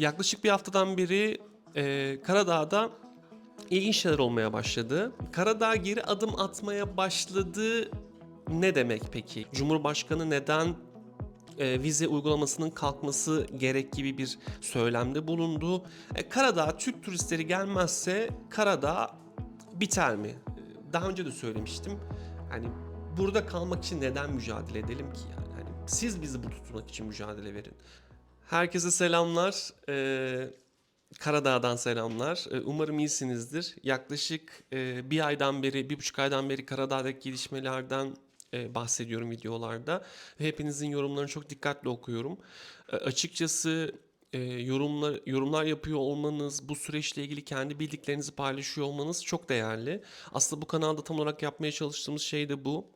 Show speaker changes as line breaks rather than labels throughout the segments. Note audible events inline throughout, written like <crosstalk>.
yaklaşık bir haftadan beri e, Karadağ'da ilginç şeyler olmaya başladı. Karadağ geri adım atmaya başladı ne demek peki? Cumhurbaşkanı neden e, vize uygulamasının kalkması gerek gibi bir söylemde bulundu. E, Karadağ Türk turistleri gelmezse Karadağ biter mi? Daha önce de söylemiştim. Hani burada kalmak için neden mücadele edelim ki yani? Hani siz bizi bu tutmak için mücadele verin. Herkese selamlar. Ee, Karadağ'dan selamlar. Ee, Umarım iyisinizdir. Yaklaşık e, bir aydan beri, bir buçuk aydan beri Karadağ'daki gelişmelerden e, bahsediyorum videolarda. Hepinizin yorumlarını çok dikkatli okuyorum. E, açıkçası e, yorumlar yorumlar yapıyor olmanız, bu süreçle ilgili kendi bildiklerinizi paylaşıyor olmanız çok değerli. Aslında bu kanalda tam olarak yapmaya çalıştığımız şey de bu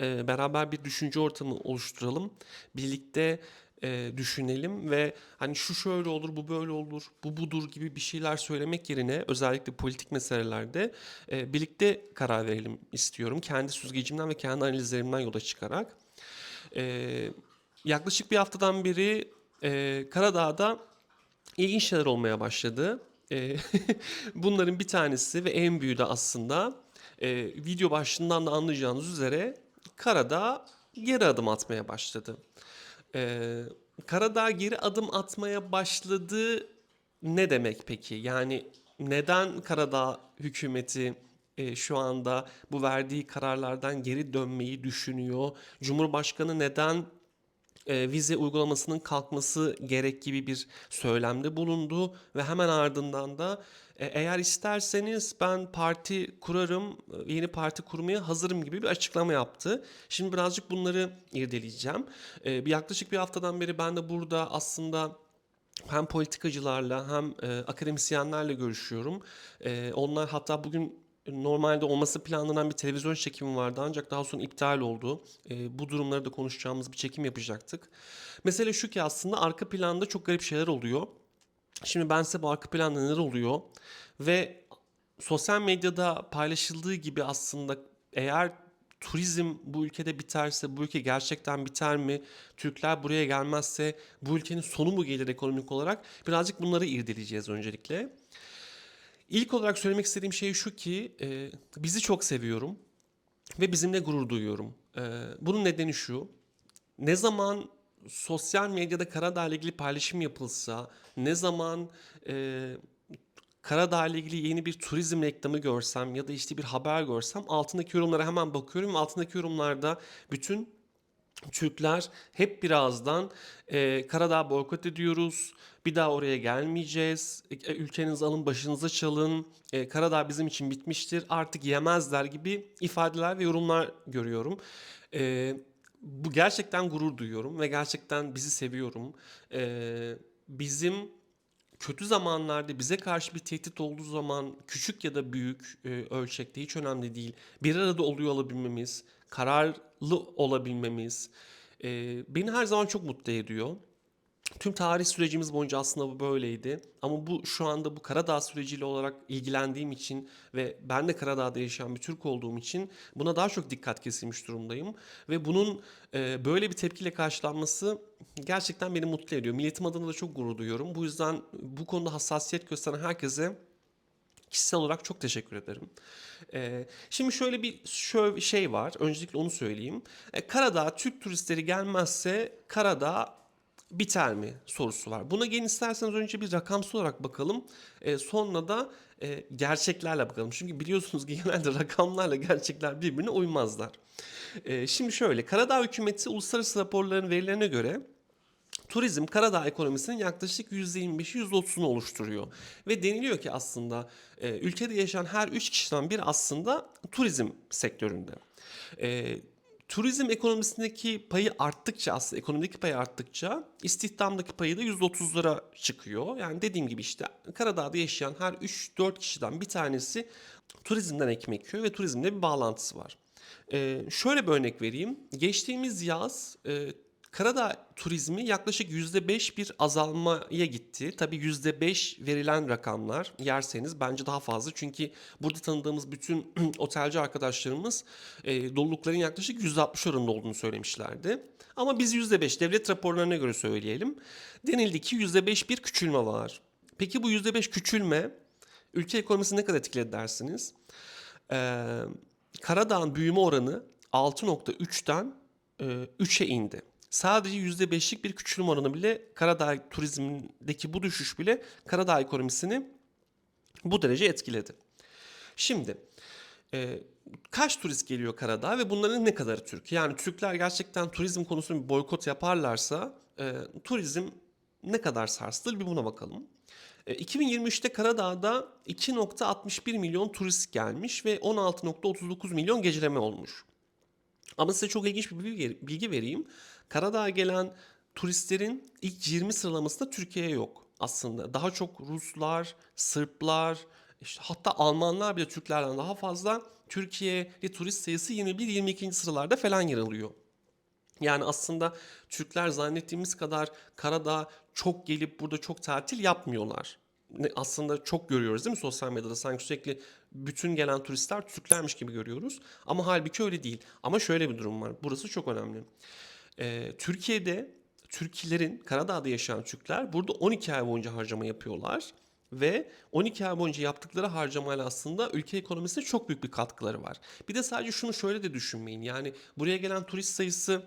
e, beraber bir düşünce ortamı oluşturalım. Birlikte e, düşünelim ve hani şu şöyle olur, bu böyle olur, bu budur gibi bir şeyler söylemek yerine özellikle politik meselelerde e, birlikte karar verelim istiyorum. Kendi süzgecimden ve kendi analizlerimden yola çıkarak. E, yaklaşık bir haftadan beri e, Karadağ'da ilginç şeyler olmaya başladı. E, <laughs> bunların bir tanesi ve en büyüğü de aslında e, video başlığından da anlayacağınız üzere Karadağ geri adım atmaya başladı. E, Karadağ geri adım atmaya başladı ne demek peki? Yani neden Karadağ hükümeti e, şu anda bu verdiği kararlardan geri dönmeyi düşünüyor? Cumhurbaşkanı neden e, vize uygulamasının kalkması gerek gibi bir söylemde bulundu ve hemen ardından da eğer isterseniz ben parti kurarım, e, yeni parti kurmaya hazırım gibi bir açıklama yaptı. Şimdi birazcık bunları irdeleyeceğim. E, bir yaklaşık bir haftadan beri ben de burada aslında hem politikacılarla hem e, akademisyenlerle görüşüyorum. E, onlar hatta bugün normalde olması planlanan bir televizyon çekimi vardı ancak daha sonra iptal oldu. E, bu durumları da konuşacağımız bir çekim yapacaktık. Mesele şu ki aslında arka planda çok garip şeyler oluyor. Şimdi ben size bu arka planda neler oluyor ve sosyal medyada paylaşıldığı gibi aslında eğer turizm bu ülkede biterse bu ülke gerçekten biter mi? Türkler buraya gelmezse bu ülkenin sonu mu gelir ekonomik olarak? Birazcık bunları irdeleyeceğiz öncelikle. İlk olarak söylemek istediğim şey şu ki e, bizi çok seviyorum ve bizimle gurur duyuyorum. E, bunun nedeni şu. Ne zaman sosyal medyada Karadağ ile ilgili paylaşım yapılsa, ne zaman e, Karadağ ile ilgili yeni bir turizm reklamı görsem ya da işte bir haber görsem altındaki yorumlara hemen bakıyorum altındaki yorumlarda bütün Türkler hep birazdan e, Karadağ boykot ediyoruz. Bir daha oraya gelmeyeceğiz. E, ülkenizi alın başınıza çalın. E, Karadağ bizim için bitmiştir. Artık yemezler gibi ifadeler ve yorumlar görüyorum. E, bu gerçekten gurur duyuyorum ve gerçekten bizi seviyorum. E, bizim kötü zamanlarda bize karşı bir tehdit olduğu zaman küçük ya da büyük e, ölçekte hiç önemli değil. Bir arada oluyor olabilmemiz, kararlı olabilmemiz e, beni her zaman çok mutlu ediyor. Tüm tarih sürecimiz boyunca aslında bu böyleydi. Ama bu şu anda bu Karadağ süreciyle olarak ilgilendiğim için ve ben de Karadağ'da yaşayan bir Türk olduğum için buna daha çok dikkat kesilmiş durumdayım. Ve bunun e, böyle bir tepkiyle karşılanması gerçekten beni mutlu ediyor. Milletim adına da çok gurur duyuyorum. Bu yüzden bu konuda hassasiyet gösteren herkese kişisel olarak çok teşekkür ederim. Ee, şimdi şöyle bir şöyle şey var. Öncelikle onu söyleyeyim. Ee, Karadağ Türk turistleri gelmezse Karadağ biter mi sorusu var. Buna gelin isterseniz önce bir rakamsal olarak bakalım. Ee, sonra da e, gerçeklerle bakalım. Çünkü biliyorsunuz ki <laughs> genelde rakamlarla gerçekler birbirine uymazlar. Ee, şimdi şöyle Karadağ hükümeti uluslararası raporların verilerine göre Turizm Karadağ ekonomisinin yaklaşık %25'i %30'unu oluşturuyor. Ve deniliyor ki aslında e, ülkede yaşayan her 3 kişiden biri aslında turizm sektöründe. E, turizm ekonomisindeki payı arttıkça aslında ekonomideki payı arttıkça istihdamdaki payı da %30'lara çıkıyor. Yani dediğim gibi işte Karadağ'da yaşayan her 3-4 kişiden bir tanesi turizmden ekmek yiyor ve turizmle bir bağlantısı var. E, şöyle bir örnek vereyim. Geçtiğimiz yaz e, Karadağ turizmi yaklaşık %5 bir azalmaya gitti. Tabii %5 verilen rakamlar yerseniz bence daha fazla. Çünkü burada tanıdığımız bütün <clears throat> otelci arkadaşlarımız e, dolulukların yaklaşık %60 oranında olduğunu söylemişlerdi. Ama biz %5 devlet raporlarına göre söyleyelim. Denildi ki %5 bir küçülme var. Peki bu %5 küçülme ülke ekonomisini ne kadar etkiledi dersiniz? Ee, Karadağ'ın büyüme oranı 6.3'ten e, 3'e indi. Sadece %5'lik bir küçülme oranı bile Karadağ turizmindeki bu düşüş bile Karadağ ekonomisini bu derece etkiledi. Şimdi e, kaç turist geliyor Karadağ ve bunların ne kadarı Türk? Yani Türkler gerçekten turizm konusunda bir boykot yaparlarsa e, turizm ne kadar sarsılır bir buna bakalım. E, 2023'te Karadağ'da 2.61 milyon turist gelmiş ve 16.39 milyon geceleme olmuş. Ama size çok ilginç bir bilgi vereyim. Karadağ'a gelen turistlerin ilk 20 sıralamasında Türkiye'ye yok aslında. Daha çok Ruslar, Sırplar, işte hatta Almanlar bile Türklerden daha fazla Türkiye'ye turist sayısı 21-22. sıralarda falan yer alıyor. Yani aslında Türkler zannettiğimiz kadar Karadağ çok gelip burada çok tatil yapmıyorlar. Aslında çok görüyoruz değil mi sosyal medyada sanki sürekli bütün gelen turistler Türklermiş gibi görüyoruz. Ama halbuki öyle değil. Ama şöyle bir durum var. Burası çok önemli. Ee, Türkiye'de Türklerin Karadağ'da yaşayan Türkler burada 12 ay boyunca harcama yapıyorlar. Ve 12 ay boyunca yaptıkları harcamayla aslında ülke ekonomisine çok büyük bir katkıları var. Bir de sadece şunu şöyle de düşünmeyin. Yani buraya gelen turist sayısı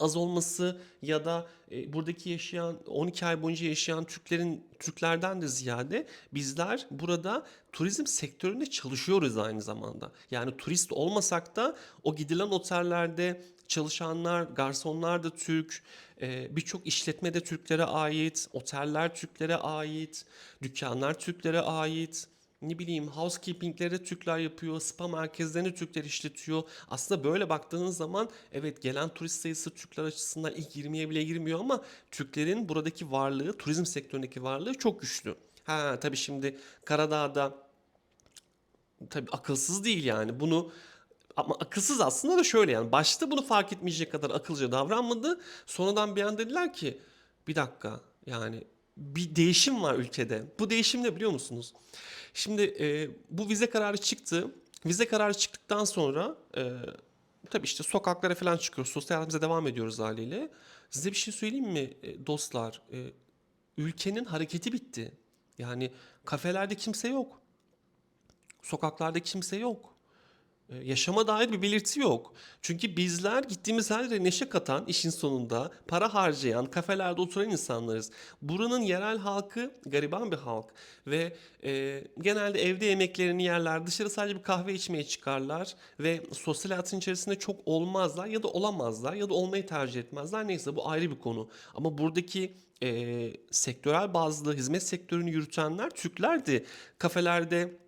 az olması ya da e, buradaki yaşayan 12 ay boyunca yaşayan Türklerin Türklerden de ziyade bizler burada turizm sektöründe çalışıyoruz aynı zamanda. Yani turist olmasak da o gidilen otellerde çalışanlar, garsonlar da Türk, e, birçok işletme de Türklere ait, oteller Türklere ait, dükkanlar Türklere ait ne bileyim housekeeping'leri Türkler yapıyor, spa merkezlerini Türkler işletiyor. Aslında böyle baktığınız zaman evet gelen turist sayısı Türkler açısından ilk 20'ye bile girmiyor ama Türklerin buradaki varlığı, turizm sektöründeki varlığı çok güçlü. Ha tabii şimdi Karadağ'da tabii akılsız değil yani bunu ama akılsız aslında da şöyle yani başta bunu fark etmeyecek kadar akıllıca davranmadı. Sonradan bir an dediler ki bir dakika yani bir değişim var ülkede. Bu değişim ne biliyor musunuz? Şimdi e, bu vize kararı çıktı. Vize kararı çıktıktan sonra e, tabii işte sokaklara falan çıkıyoruz. Sosyal hayatımıza devam ediyoruz haliyle. Size bir şey söyleyeyim mi e, dostlar? E, ülkenin hareketi bitti. Yani kafelerde kimse yok. Sokaklarda kimse yok. Ee, Yaşama dair bir belirti yok. Çünkü bizler gittiğimiz her yere neşe katan, işin sonunda para harcayan, kafelerde oturan insanlarız. Buranın yerel halkı gariban bir halk ve e, genelde evde yemeklerini yerler, dışarı sadece bir kahve içmeye çıkarlar ve sosyal hayatın içerisinde çok olmazlar ya da olamazlar ya da olmayı tercih etmezler. Neyse bu ayrı bir konu. Ama buradaki e, sektörel bazlı hizmet sektörünü yürütenler Türklerdi. Kafelerde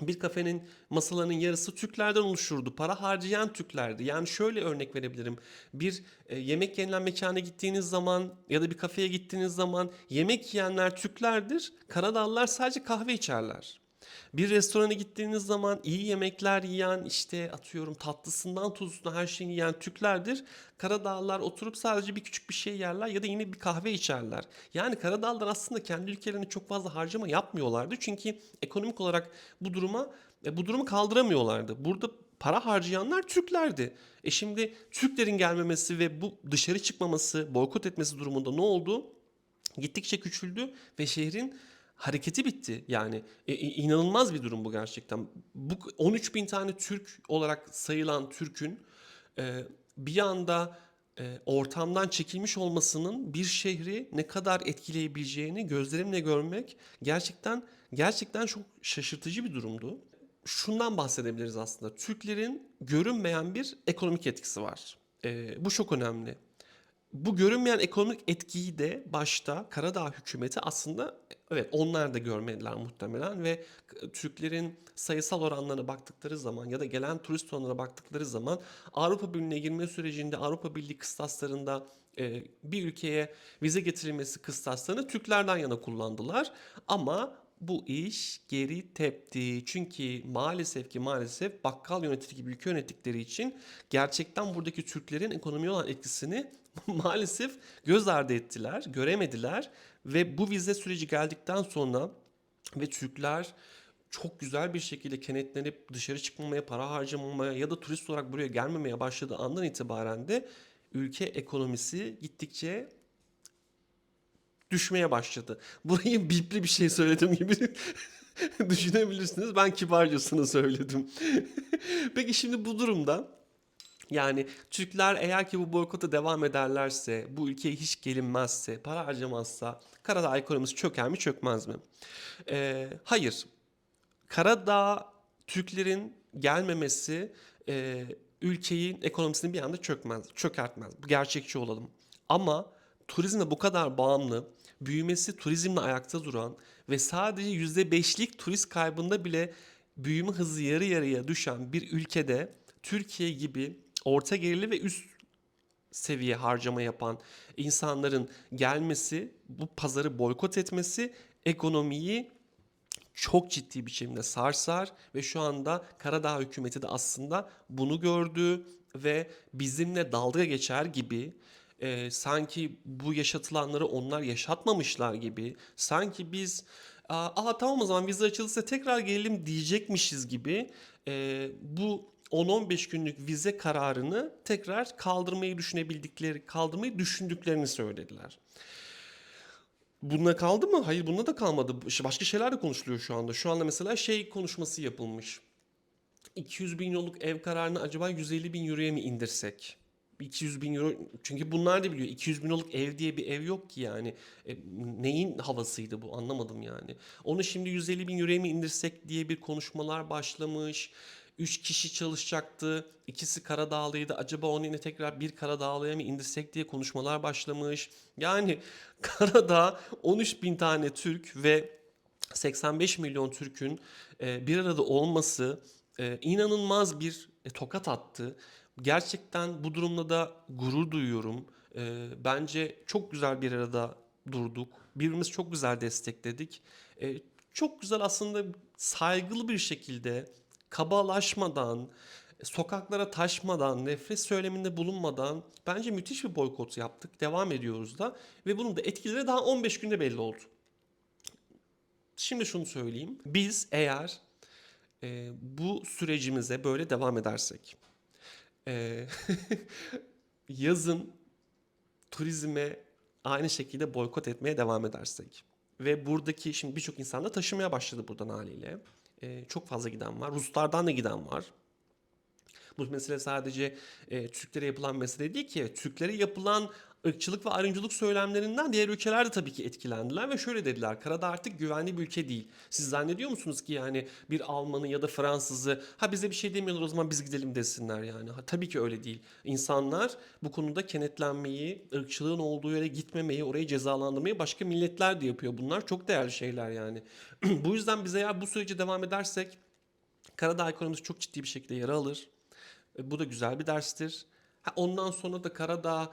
bir kafenin masalarının yarısı Türklerden oluşurdu. Para harcayan Türklerdi. Yani şöyle örnek verebilirim. Bir e, yemek yenilen mekana gittiğiniz zaman ya da bir kafeye gittiğiniz zaman yemek yiyenler Türklerdir. Karadağlılar sadece kahve içerler. Bir restorana gittiğiniz zaman iyi yemekler yiyen işte atıyorum tatlısından tuzlusuna her şeyini yiyen Türklerdir. Karadağlılar oturup sadece bir küçük bir şey yerler ya da yine bir kahve içerler. Yani Karadağlılar aslında kendi ülkelerine çok fazla harcama yapmıyorlardı. Çünkü ekonomik olarak bu duruma e, bu durumu kaldıramıyorlardı. Burada para harcayanlar Türklerdi. E şimdi Türklerin gelmemesi ve bu dışarı çıkmaması, boykot etmesi durumunda ne oldu? Gittikçe küçüldü ve şehrin hareketi bitti. Yani e, inanılmaz bir durum bu gerçekten. Bu 13 bin tane Türk olarak sayılan Türk'ün e, bir anda e, ortamdan çekilmiş olmasının bir şehri ne kadar etkileyebileceğini gözlerimle görmek gerçekten gerçekten çok şaşırtıcı bir durumdu. Şundan bahsedebiliriz aslında. Türklerin görünmeyen bir ekonomik etkisi var. E, bu çok önemli. Bu görünmeyen ekonomik etkiyi de başta Karadağ hükümeti aslında evet onlar da görmediler muhtemelen ve Türklerin sayısal oranlarına baktıkları zaman ya da gelen turist oranlarına baktıkları zaman Avrupa Birliği'ne girme sürecinde Avrupa Birliği kıstaslarında e, bir ülkeye vize getirilmesi kıstaslarını Türklerden yana kullandılar. Ama bu iş geri tepti. Çünkü maalesef ki maalesef bakkal yönetici gibi ülke yönettikleri için gerçekten buradaki Türklerin ekonomiye olan etkisini <laughs> maalesef göz ardı ettiler, göremediler ve bu vize süreci geldikten sonra ve Türkler çok güzel bir şekilde kenetlenip dışarı çıkmamaya, para harcamamaya ya da turist olarak buraya gelmemeye başladığı andan itibaren de ülke ekonomisi gittikçe düşmeye başladı. <laughs> Burayı bipli bir şey söyledim gibi <laughs> düşünebilirsiniz. Ben kibarcasını söyledim. <laughs> Peki şimdi bu durumda yani Türkler eğer ki bu boykota devam ederlerse, bu ülkeye hiç gelinmezse, para harcamazsa Karadağ ekonomisi çöker mi çökmez mi? Ee, hayır. Karadağ Türklerin gelmemesi e, ülkeyi ekonomisini bir anda çökmez, çökertmez. Bu gerçekçi olalım. Ama turizme bu kadar bağımlı, büyümesi turizmle ayakta duran ve sadece %5'lik turist kaybında bile büyüme hızı yarı yarıya düşen bir ülkede Türkiye gibi orta gelirli ve üst seviye harcama yapan insanların gelmesi, bu pazarı boykot etmesi ekonomiyi çok ciddi biçimde sarsar ve şu anda Karadağ hükümeti de aslında bunu gördü ve bizimle dalga geçer gibi e, sanki bu yaşatılanları onlar yaşatmamışlar gibi sanki biz aa, tamam o zaman vize açılırsa tekrar gelelim diyecekmişiz gibi e, bu 10-15 günlük vize kararını tekrar kaldırmayı düşünebildikleri, kaldırmayı düşündüklerini söylediler. Bununla kaldı mı? Hayır bununla da kalmadı. Başka şeyler de konuşuluyor şu anda. Şu anda mesela şey konuşması yapılmış. 200 bin euroluk ev kararını acaba 150 bin euroya mı indirsek? 200 bin euro çünkü bunlar da biliyor 200 bin euroluk ev diye bir ev yok ki yani. E, neyin havasıydı bu? Anlamadım yani. Onu şimdi 150 bin euroya mı indirsek diye bir konuşmalar başlamış. 3 kişi çalışacaktı ikisi Karadağlıydı. Acaba onu yine tekrar bir Karadağlı'ya mı indirsek diye konuşmalar başlamış. Yani <laughs> Karadağ 13 bin tane Türk ve 85 milyon Türk'ün e, bir arada olması e, inanılmaz bir e, tokat attı. Gerçekten bu durumda da gurur duyuyorum. E, bence çok güzel bir arada durduk. Birbirimizi çok güzel destekledik. E, çok güzel aslında saygılı bir şekilde kabalaşmadan, sokaklara taşmadan, nefret söyleminde bulunmadan bence müthiş bir boykot yaptık. Devam ediyoruz da ve bunun da etkileri daha 15 günde belli oldu. Şimdi şunu söyleyeyim. Biz eğer e, bu sürecimize böyle devam edersek, e, <laughs> yazın turizme aynı şekilde boykot etmeye devam edersek ve buradaki şimdi birçok insan da taşımaya başladı buradan haliyle. E, çok fazla giden var. Ruslardan da giden var. Bu mesele sadece e, Türklere yapılan mesele değil ki. Türklere yapılan ırkçılık ve ayrımcılık söylemlerinden diğer ülkeler de tabii ki etkilendiler ve şöyle dediler. Karadağ artık güvenli bir ülke değil. Siz zannediyor musunuz ki yani bir Almanı ya da Fransızı ha bize bir şey demiyorlar o zaman biz gidelim desinler yani. Ha, tabii ki öyle değil. İnsanlar bu konuda kenetlenmeyi, ırkçılığın olduğu yere gitmemeyi, orayı cezalandırmayı başka milletler de yapıyor. Bunlar çok değerli şeyler yani. <clears throat> bu yüzden biz eğer bu sürece devam edersek Karadağ ekonomisi çok ciddi bir şekilde yara alır. E, Bu da güzel bir derstir. Ondan sonra da Karadağ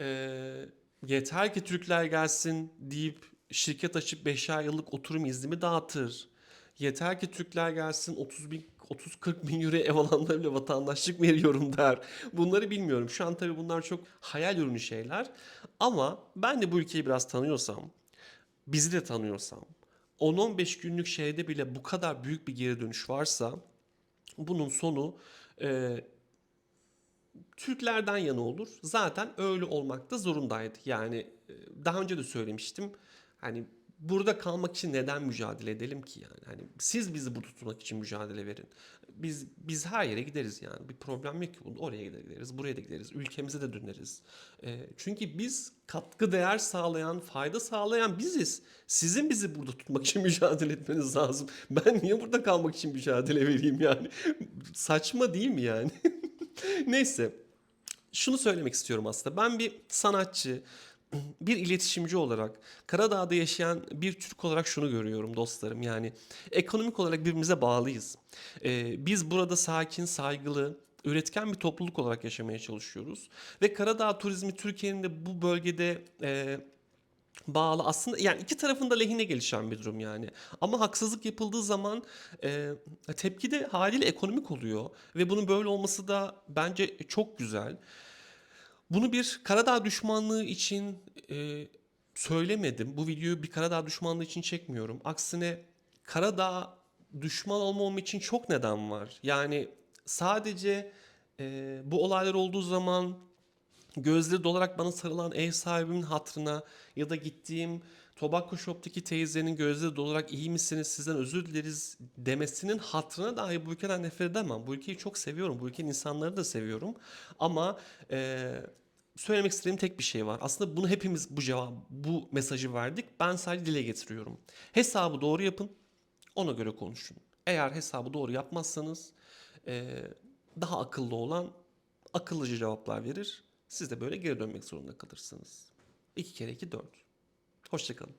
e, yeter ki Türkler gelsin deyip şirket açıp 5'er yıllık oturum izni mi dağıtır? Yeter ki Türkler gelsin 30 bin 30-40 bin euro ev alanlara bile vatandaşlık veriyorum der. Bunları bilmiyorum. Şu an tabii bunlar çok hayal ürünü şeyler. Ama ben de bu ülkeyi biraz tanıyorsam, bizi de tanıyorsam, 10-15 günlük şeyde bile bu kadar büyük bir geri dönüş varsa bunun sonu e, Türklerden yana olur. Zaten öyle olmakta zorundaydı. Yani e, daha önce de söylemiştim. Hani burada kalmak için neden mücadele edelim ki yani? Hani siz bizi burada tutmak için mücadele verin. Biz biz her yere gideriz yani. Bir problem yok ki. Oraya gideriz, buraya da gideriz. Ülkemize de döneriz. E, çünkü biz katkı değer sağlayan, fayda sağlayan biziz. Sizin bizi burada tutmak için <laughs> mücadele etmeniz lazım. Ben niye burada kalmak için mücadele vereyim yani? Saçma değil mi yani? <laughs> Neyse. Şunu söylemek istiyorum aslında. Ben bir sanatçı, bir iletişimci olarak Karadağ'da yaşayan bir Türk olarak şunu görüyorum dostlarım. Yani ekonomik olarak birbirimize bağlıyız. Ee, biz burada sakin, saygılı, üretken bir topluluk olarak yaşamaya çalışıyoruz. Ve Karadağ turizmi Türkiye'nin de bu bölgede e, bağlı. Aslında yani iki tarafın da lehine gelişen bir durum yani. Ama haksızlık yapıldığı zaman e, tepki de haliyle ekonomik oluyor ve bunun böyle olması da bence çok güzel. Bunu bir Karadağ düşmanlığı için e, söylemedim. Bu videoyu bir Karadağ düşmanlığı için çekmiyorum. Aksine Karadağ düşman olmam için çok neden var. Yani sadece e, bu olaylar olduğu zaman gözleri dolarak bana sarılan ev sahibimin hatırına ya da gittiğim Tobacco Shop'taki teyzenin gözleri dolarak iyi misiniz sizden özür dileriz demesinin hatırına dahi bu ülkeden nefret edemem. Bu ülkeyi çok seviyorum. Bu ülkenin insanları da seviyorum. Ama eee, söylemek istediğim tek bir şey var. Aslında bunu hepimiz bu cevap, bu mesajı verdik. Ben sadece dile getiriyorum. Hesabı doğru yapın. Ona göre konuşun. Eğer hesabı doğru yapmazsanız daha akıllı olan akıllıca cevaplar verir. Siz de böyle geri dönmek zorunda kalırsınız. İki kere iki dört. Hoşçakalın.